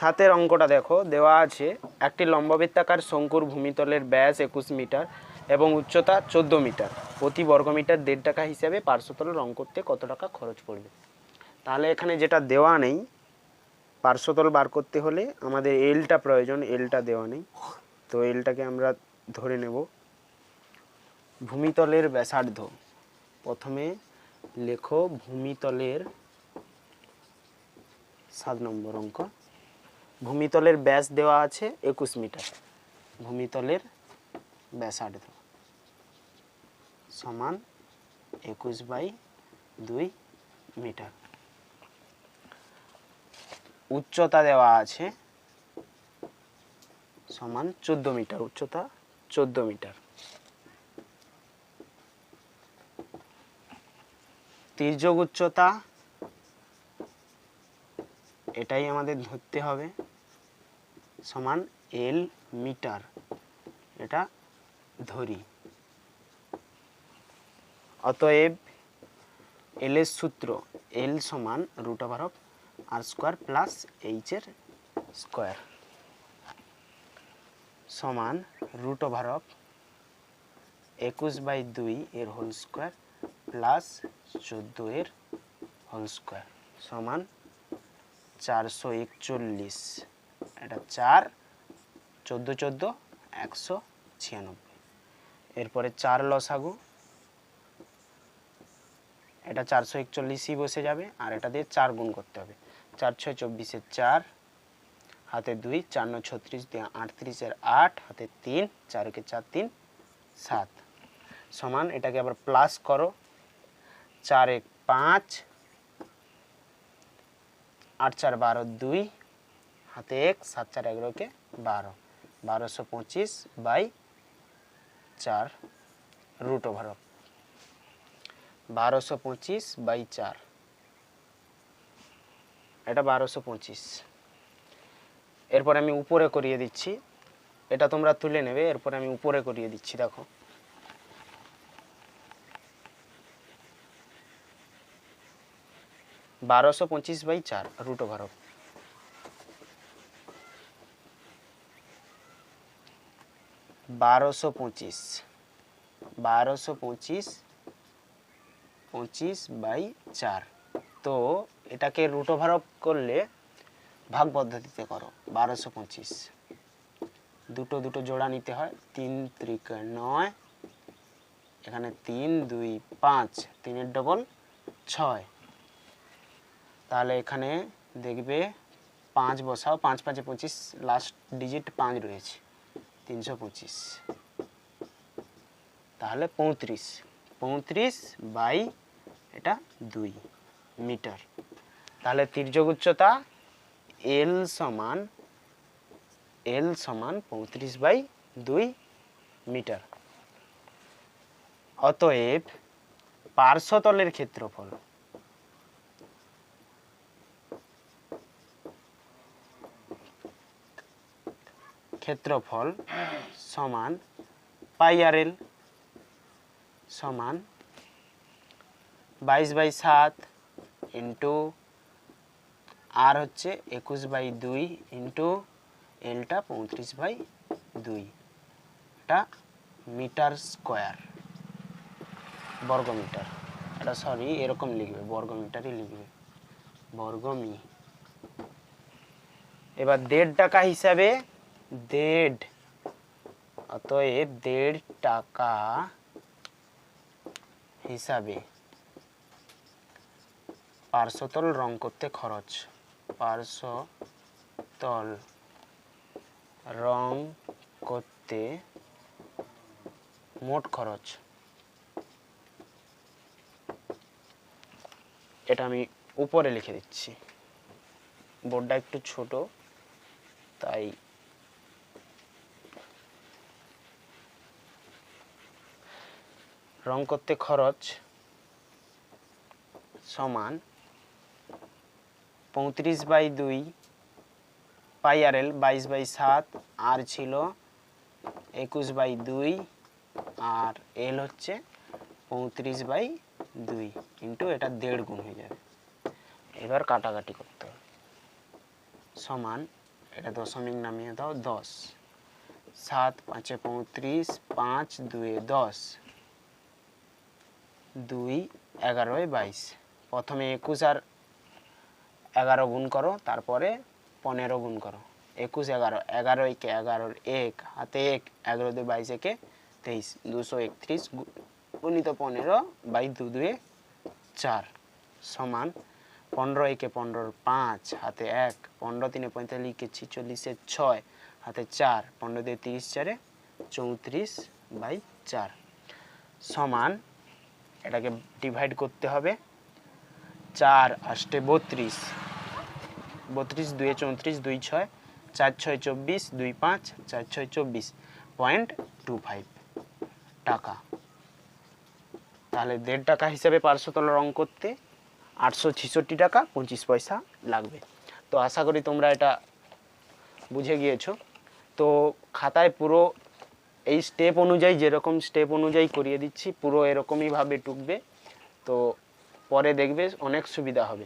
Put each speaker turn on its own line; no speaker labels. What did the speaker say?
সাতের অঙ্কটা দেখো, দেওয়া আছে একটি লম্ববৃত্তাকার শঙ্কুর ভূমিতলের ব্যাস একুশ মিটার এবং উচ্চতা চোদ্দ মিটার। প্রতি বর্গমিটার দেড় টাকা হিসাবে পার্শ্বতল রং করতে কত টাকা খরচ পড়বে? তাহলে এখানে যেটা দেওয়া নেই, পার্শ্বতল বার করতে হলে আমাদের এলটা প্রয়োজন এলটা দেওয়া নেই। তো এলটাকে আমরা ধরে নেব। ভূমিতলের ব্যাসার্ধ। প্রথমে লেখো ভূমিতলের সাত নম্বর অঙ্ক। ভূমিতলের ব্যাস দেওয়া আছে একুশ মিটার। ভূমিতলের ব্যাসার্ধ সমান একুশ বাই দুই মিটার। উচ্চতা দেওয়া আছে সমান চোদ্দ মিটার, উচ্চতা চোদ্দ মিটার। তির্যক উচ্চতা, এটাই আমাদের ধরতে হবে। সমান এল মিটার। এটা ধরি। অতএব এল এর সূত্র এল সমান root over of r square plus এইচের square সমান রুট ওভার অফ একুশ বাই দুই এর হোল স্কোয়ার প্লাস চোদ্দ এর হোল স্কোয়ার সমান চারশো একচল্লিশ। এটা চার, চোদ্দ চোদ্দ, একশো ছিয়ানব্বই। এরপরে চার লসাগু, এটা চারশো একচল্লিশই বসে যাবে আর এটা দিয়ে চার গুণ করতে হবে। চার ছয় চব্বিশের চার, হাতে দুই, চার নয় ছত্রিশ দিয়ে আটত্রিশের আট, হাতে তিন চারকে চার, তিন, সাত। সমান এটাকে আবার প্লাস করো, চার এক পাঁচ, আট চার বারো দুই হাতে এক, সাত, চার এগারোকে বারো। বারোশো পঁচিশ বাই চার রুট ওভার বারোশো পঁচিশ বাই চার। এটা বারোশো পঁচিশ। এরপর আমি উপরে করিয়ে দিচ্ছি। এটা তোমরা তুলে নেবে, এরপর আমি উপরে করিয়ে দিচ্ছি, দেখো। বারোশো পঁচিশ বাই চার রুট ওভার বারোশো পঁচিশ। বারোশো পঁচিশ পঁচিশ বাই চার। তো এটাকে রুট ওভার অফ করলে ভাগ পদ্ধতিতে করো, বারোশো পঁচিশ। দুটো দুটো জোড়া নিতে হয়, তিন ত্রিকে নয়, এখানে তিন, দুই, পাঁচ, তিনের ডবল ছয়। তাহলে এখানে দেখবে পাঁচ বসাও, পাঁচ, পাঁচে পঁচিশ লাস্ট ডিজিট পাঁচ রয়েছে। তিনশো পঁচিশ। তাহলে পঁয়ত্রিশ। পঁয়ত্রিশ বাই এটা দুই মিটার। তাহলে তির্যক উচ্চতা এল সমান এল সমান পঁয়ত্রিশ বাই দুই মিটার। অতএব পার্শ্বতলের ক্ষেত্রফল ক্ষেত্রফল সমান পাই আর এল সমান বাইশ বাই সাত ইন্টু আর হচ্ছে একুশ বাই দুই ইন্টু এলটা পঁয়ত্রিশ বাই দুই। এটা মিটার স্কোয়ার বর্গ মিটার এটা সরি, এরকম লিখবে বর্গ মিটারই লিখবে। বর্গমি। এবার দেড় টাকা হিসাবে দেড়, অতএব দেড় টাকা হিসাবে পার্শ্বতল রং করতে খরচ। পার্শ্বতল রং করতে মোট খরচ। এটা আমি উপরে লিখে দিচ্ছি। বোর্ডটা একটু ছোট, তাই রং করতে খরচ সমান পঁয়ত্রিশ বাই দুই পাই আর এল বাইশ বাই সাত, আর ছিল একুশ বাই দুই, আর এল হচ্ছে পঁয়ত্রিশ বাই দুই ইন্টু এটা দেড় গুণ হয়ে যাবে। এবার কাটাকাটি করতে হবে। সমান, এটা দশমিক নামিয়ে দাও, দশ। সাত পাঁচে পঁয়ত্রিশ, পাঁচ দুয়ে দশ। দুই এগারোয় বাইশ। প্রথমে একুশ আর এগারো গুণ করো, তারপরে পনেরো গুণ করো। একুশ, এগারো এগারো একে এগারোর এক, হাতে এক, এগারো দুই, বাইশ একে তেইশ। দুশো একত্রিশ গুণিত পনেরো বাই দু দুয়ে চার সমান পনেরো একে পনেরোর পাঁচ, হাতে এক, পনেরো তিনে পঁয়তাল্লিশ কে ছিচল্লিশে ছয়, হাতে চার, পনেরো দিয়ে তিরিশ চারে চৌত্রিশ বাই চার সমান এটাকে ডিভাইড করতে হবে। চার আষ্টে বত্রিশ। বত্রিশ, দুয়ে চৌত্রিশ, দুই ছয়, চার ছয় চব্বিশ, দুই পাঁচ, চার ছয় চব্বিশ। পয়েন্ট টু ফাইভ টাকা। তাহলে দেড় টাকা হিসেবে পার্শ্ব তলার রং করতে আটশো ছেষট্টি টাকা, পঁচিশ পয়সা লাগবে। তো আশা করি তোমরা এটা বুঝে গিয়েছো। তো খাতায় পুরো এই স্টেপ অনুযায়ী, যেরকম স্টেপ অনুযায়ী করিয়ে দিচ্ছি, পুরো এরকমইভাবে টুকবে। তো পরে দেখবে অনেক সুবিধা হবে।